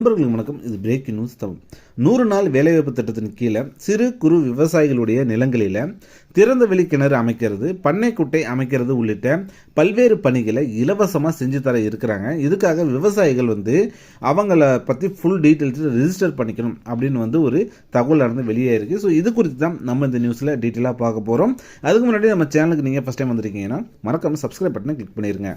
நண்பர்களுக்கு வணக்கம். இது பிரேக்கிங் நியூஸ் தமிழ். நூறு நாள் வேலைவாய்ப்பு திட்டத்தின் கீழே சிறு குறு விவசாயிகளுடைய நிலங்களில் திறந்த வெளி கிணறு அமைக்கிறது பண்ணை குட்டை அமைக்கிறது உள்ளிட்ட பல்வேறு பணிகளை இலவசமாக செஞ்சு தர இருக்கிறாங்க. இதுக்காக விவசாயிகள் வந்து அவங்கள பற்றி ஃபுல் டீட்டெயில்ஸ் ரிஜிஸ்டர் பண்ணிக்கணும் அப்படின்னு வந்து ஒரு தகவல் நடந்து வெளியே இருக்குது ஸோ இது குறித்து தான் நம்ம இந்த நியூஸில் டீட்டெயிலாக பார்க்க போகிறோம் அதுக்கு முன்னாடி நம்ம சேனலுக்கு நீங்கள் ஃபஸ்ட் டைம் வந்திருக்கீங்கன்னா மறக்காமல் சப்ஸ்கிரைப் பட்டனை கிளிக் பண்ணிடுங்க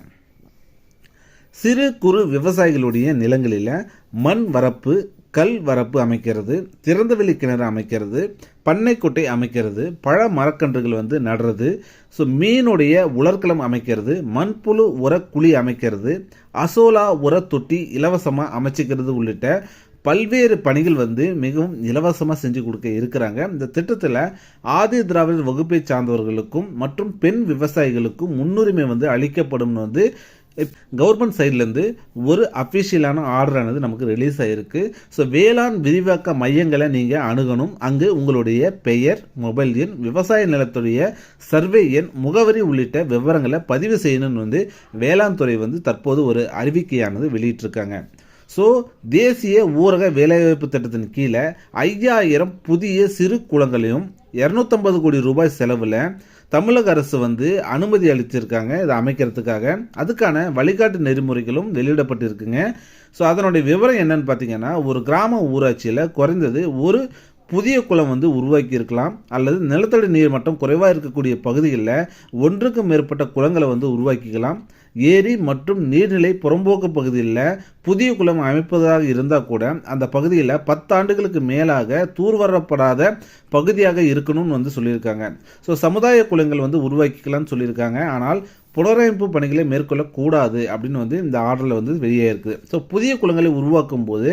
சிறு குறு விவசாயிகளுடைய நிலங்களில் மண் வரப்பு கல் வரப்பு அமைக்கிறது திறந்தவெளி கிணறு அமைக்கிறது பண்ணைக்குட்டை அமைக்கிறது பழ மரக்கன்றுகள் வந்து நடுறது ஸோ மீனுடைய உலர்களம் அமைக்கிறது மண்புழு உர குழி அமைக்கிறது அசோலா உர தொட்டி இலவசமாக அமைச்சிக்கிறது உள்ளிட்ட பல்வேறு பணிகள் வந்து மிகவும் இலவசமாக செஞ்சு கொடுக்க இருக்கிறாங்க. இந்த திட்டத்தில் ஆதி திராவிடர் வகுப்பை சார்ந்தவர்களுக்கும் மற்றும் பெண் விவசாயிகளுக்கும் முன்னுரிமை வந்து அளிக்கப்படும்னு வந்து கவர்மெண்ட் சைட்லேருந்து ஒரு அஃபிஷியலான ஆர்டரானது நமக்கு ரிலீஸ் ஆகிருக்கு ஸோ வேளாண் விரிவாக்க மையங்களை நீங்கள் அணுகணும். அங்கு உங்களுடைய பெயர் மொபைல் எண் விவசாய நிலத்துடைய சர்வே எண் முகவரி உள்ளிட்ட விவரங்களை பதிவு செய்யணும்னு வந்து வேளாண் துறை வந்து தற்போது ஒரு அறிவிக்கையானது வெளியிட்டிருக்காங்க. ஸோ தேசிய ஊரக வேலைவாய்ப்பு திட்டத்தின் கீழே ஐயாயிரம் புதிய சிறு குளங்களையும் இரநூத்தம்பது கோடி ரூபாய் செலவில் தமிழக அரசு வந்து அனுமதி அளித்திருக்காங்க இதை அமைக்கிறதுக்காக. அதுக்கான வழிகாட்டு நெறிமுறைகளும் வெளியிடப்பட்டிருக்குங்க. ஸோ அதனுடைய விவரம் என்னன்னு பார்த்தீங்கன்னா ஒரு கிராம ஊராட்சியில் குறைந்தது ஒரு புதிய குளம் வந்து உருவாக்கி இருக்கலாம் அல்லது நிலத்தடி நீர் மட்டம் குறைவாக இருக்கக்கூடிய பகுதிகளில் ஒன்றுக்கும் மேற்பட்ட குளங்களை வந்து உருவாக்கிக்கலாம். ஏரி மற்றும் நீர்நிலை புறம்போக்கு பகுதியில் புதிய குளம் அமைப்பதாக இருந்தால் கூட அந்த பகுதியில் பத்தாண்டுகளுக்கு மேலாக தூர்வரப்படாத பகுதியாக இருக்கணும்னு வந்து சொல்லியிருக்காங்க. ஸோ சமுதாய குளங்கள் வந்து உருவாக்கிக்கலாம்னு சொல்லியிருக்காங்க. ஆனால் புனரமைப்பு பணிகளை மேற்கொள்ளக்கூடாது அப்படின்னு வந்து இந்த ஆர்டரில் வந்து வெளியே இருக்குது ஸோ புதிய குளங்களை உருவாக்கும் போது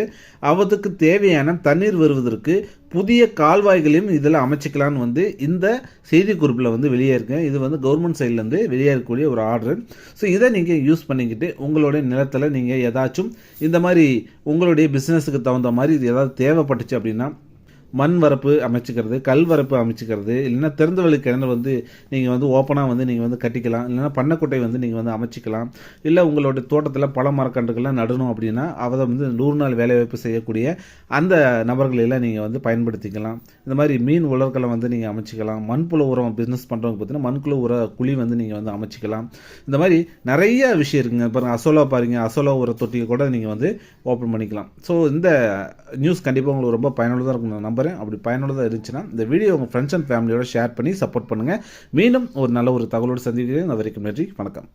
அவற்றுக்கு தேவையான தண்ணீர் வருவதற்கு புதிய கால்வாய்களையும் இதில் அமைச்சிக்கலான்னு வந்து இந்த செய்தி குறிப்பில் வந்து வெளியே இருக்கு. இது வந்து கவர்மெண்ட் சைட்லேருந்து வெளியே இருக்கக்கூடிய ஒரு ஆர்டர். ஸோ இதை நீங்கள் யூஸ் பண்ணிக்கிட்டு உங்களுடைய நிலத்தில் நீங்கள் ஏதாச்சும் இந்த மாதிரி உங்களுடைய பிஸ்னஸுக்கு தகுந்த மாதிரி இது ஏதாவது தேவைப்பட்டுச்சு அப்படின்னா மண் வரப்பு அமைச்சிக்கிறது கல் வரப்பு அமைச்சிக்கிறது இல்லைன்னா திறந்த கிணறு வந்து நீங்கள் வந்து ஓப்பனாக வந்து நீங்கள் வந்து கட்டிக்கலாம் இல்லைன்னா பண்ணக்குட்டை வந்து நீங்கள் வந்து அமைச்சிக்கலாம் இல்லை உங்களோட தோட்டத்தில் பழ மரக்கன்றுகள்லாம் நடணும் அப்படின்னா அதை வந்து நூறு நாள் வேலைவாய்ப்பு செய்யக்கூடிய அந்த நபர்களெல்லாம் நீங்கள் வந்து பயன்படுத்திக்கலாம். இந்த மாதிரி மீன் உலர்களை வந்து நீங்கள் அமைச்சிக்கலாம் மண்புழு உரம் பிஸ்னஸ் பண்ணுறவங்க பார்த்தீங்கன்னா மண்புழு உர குழி வந்து நீங்கள் வந்து அமைச்சிக்கலாம். இந்த மாதிரி நிறைய விஷயம் இருக்குங்க. பாருங்கள் அசோலா பாருங்க அசோலா உர தொட்டியை கூட நீங்கள் வந்து ஓப்பன் பண்ணிக்கலாம். ஸோ இந்த நியூஸ் கண்டிப்பாக உங்களுக்கு ரொம்ப பயனுள்ளதாக இருக்கும் நம்பர் நம்புறேன் அப்படி பயனுள்ளதாக இருந்துச்சுன்னா இந்த வீடியோ உங்கள் ஃப்ரெண்ட்ஸ் அண்ட் ஃபேமிலியோட ஷேர் பண்ணி சப்போர்ட் பண்ணுங்கள் மீண்டும் ஒரு நல்ல ஒரு தகவலோடு சந்திக்கிறேன். அது வரைக்கும் நன்றி வணக்கம்.